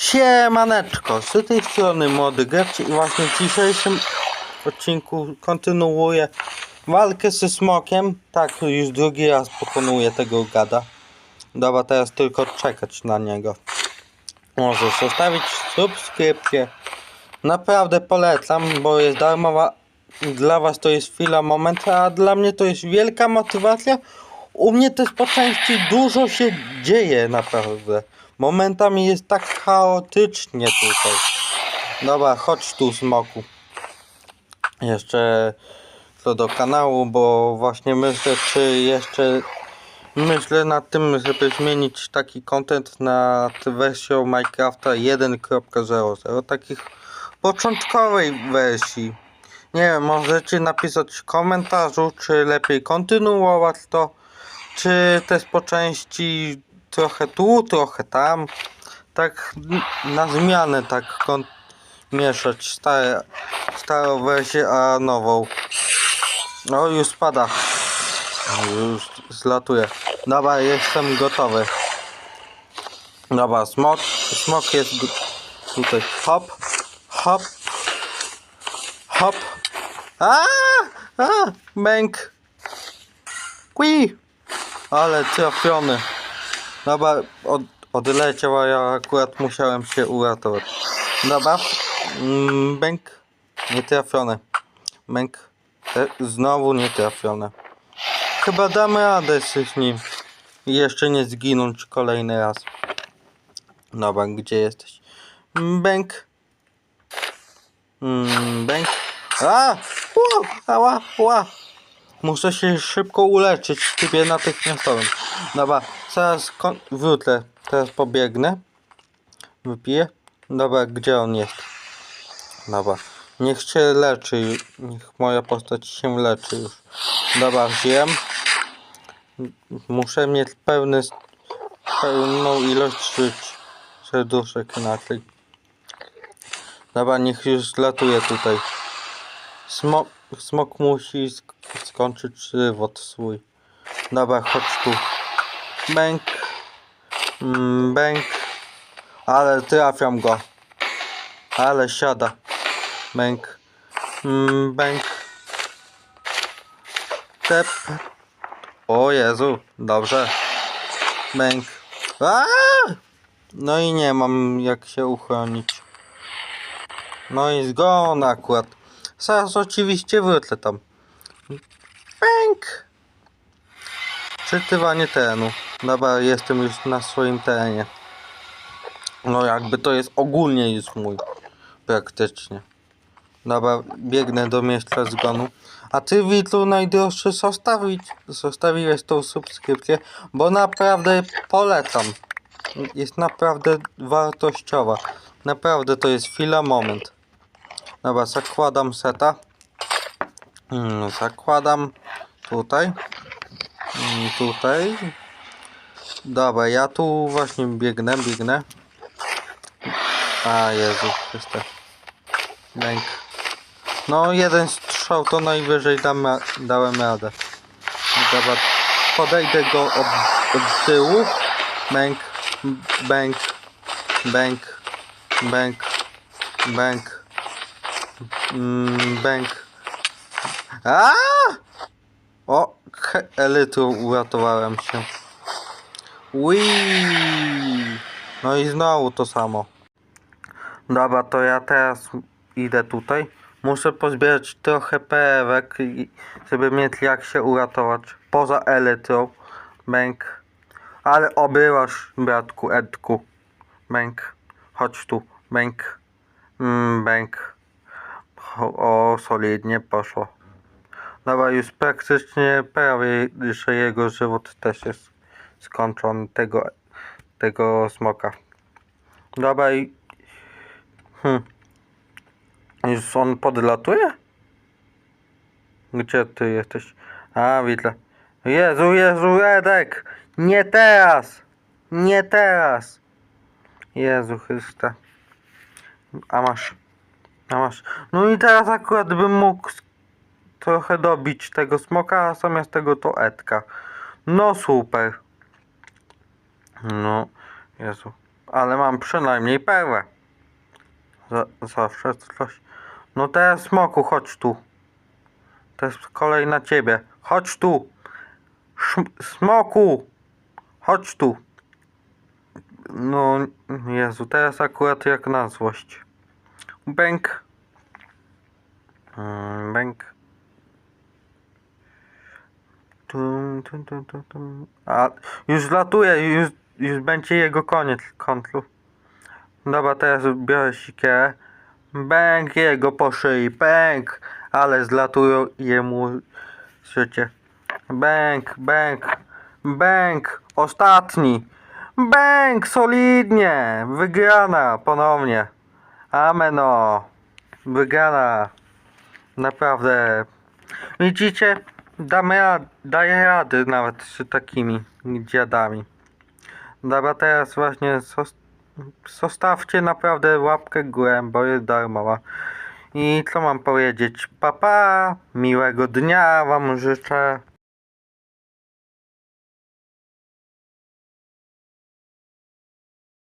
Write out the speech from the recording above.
Siemaneczko, z tej strony Młody Gracz i właśnie w dzisiejszym odcinku kontynuuję walkę ze smokiem. Tak, już drugi raz pokonuję tego gada. Dobra, teraz tylko czekać na niego. Możesz zostawić subskrypcję. Naprawdę polecam, bo jest darmowa. Dla was to jest chwila, moment, a dla mnie to jest wielka motywacja. U mnie też po części dużo się dzieje naprawdę. Momentami jest tak chaotycznie tutaj. Dobra, chodź tu smoku. Jeszcze co do kanału, bo właśnie myślę, czy jeszcze myślę nad tym, żeby zmienić taki content na wersję Minecrafta 1.00, takich początkowej wersji. Nie wiem, możecie napisać w komentarzu, czy lepiej kontynuować to, czy też po części trochę tu, trochę tam. Tak na zmianę tak mieszać stare, starą wersję, a nową. No już spada. Już zlatuje. Dobra, jestem gotowy. Dobra, smok, smok jest tutaj. Hop, hop, hop. A, a, bęk. Qui. Ale trafiony. Dobra, od, odleciał, a ja akurat musiałem się uratować. Dobra, mm, bęk. Nie trafiony. Bęk. E, znowu nie trafiony. Chyba damy radę z nim. I jeszcze nie zginąć kolejny raz. Dobra, gdzie jesteś? Bęk. Mm, Bęk. A! Ła! Ała! Ła! Muszę się szybko uleczyć trybie natychmiastowym. Dobra, zaraz wrócę. Teraz pobiegnę. Wypiję. Dobra, gdzie on jest? Dobra. Niech się leczy. Niech moja postać się leczy już. Dobra, wiem. Muszę mieć pełny, pełną ilość żyć. Serduszek inaczej. Dobra, niech już latuje tutaj. Smok, smok musi sk skończyć żywot swój. Dobra, chodź tu. Bęk. Mm, bęk. Ale trafiam go. Ale siada. Bęk. Mm, bęk. Tep. O Jezu, dobrze. Bęk. No i nie mam jak się uchronić. No i zgon akurat. Zaraz oczywiście wrócę tam. Bęk! Czytywanie terenu. Dobra, jestem już na swoim terenie. No jakby to jest ogólnie już mój. Praktycznie. Dobra, biegnę do miejsca zgonu. A ty widzu najdroższy zostawić, zostawiłeś tą subskrypcję, bo naprawdę polecam. Jest naprawdę wartościowa. Naprawdę to jest chwila, moment. Dobra, zakładam seta. Mm, zakładam tutaj. Mm, tutaj. Dobra, ja tu właśnie biegnę, biegnę. A Jezu Chryste. Bęk. No jeden strzał to najwyżej dam, dałem radę. Dobra, podejdę go od, od tyłu. Bęk, bęk, bęk, bęk, bęk, mm, bęk. A! O, he, elytru uratowałem się. Wii! No i znowu to samo. Dobra, to ja teraz idę tutaj. Muszę pozbierać trochę pewek, żeby mieć jak się uratować. Poza elytrą. Bęk. Ale obyłaś, bratku Edku. Bęk. Chodź tu. Bęk. Mm, bęk. O, solidnie poszło. Dobra, już praktycznie prawie, że jego żywot też jest skończony, tego, tego smoka. Dobra i... Hmm. Już on podlatuje? Gdzie ty jesteś? A, widzę. Jezu, Jezu, Edek! Nie teraz! Nie teraz! Jezu Chryste. A masz. A masz. No i teraz akurat bym mógł trochę dobić tego smoka, a zamiast tego to Edka. No super. No, Jezu. Ale mam przynajmniej perłę. Za, zawsze coś. No teraz smoku, chodź tu. Jest kolej na ciebie. Chodź tu. Szm smoku! Chodź tu. No, Jezu, teraz akurat jak na złość. Bęk. Mm, Bęk. Tum, tum, tum, tum, tum. A, już latuje, już, już będzie jego koniec kontlu. Dobra, teraz biorę siekierę. Bęk jego po szyi, bęk! Ale zlatują jemu życie. Bęk, bęk, bęk! Ostatni! Bęk! Solidnie! Wygrana ponownie. Ameno! Wygrana. Naprawdę. Widzicie? Damy rad, daję rady nawet z takimi dziadami. Dobra, teraz właśnie zos- zostawcie naprawdę łapkę górę, bo jest darmowa. I co mam powiedzieć? Papa, pa, miłego dnia wam życzę.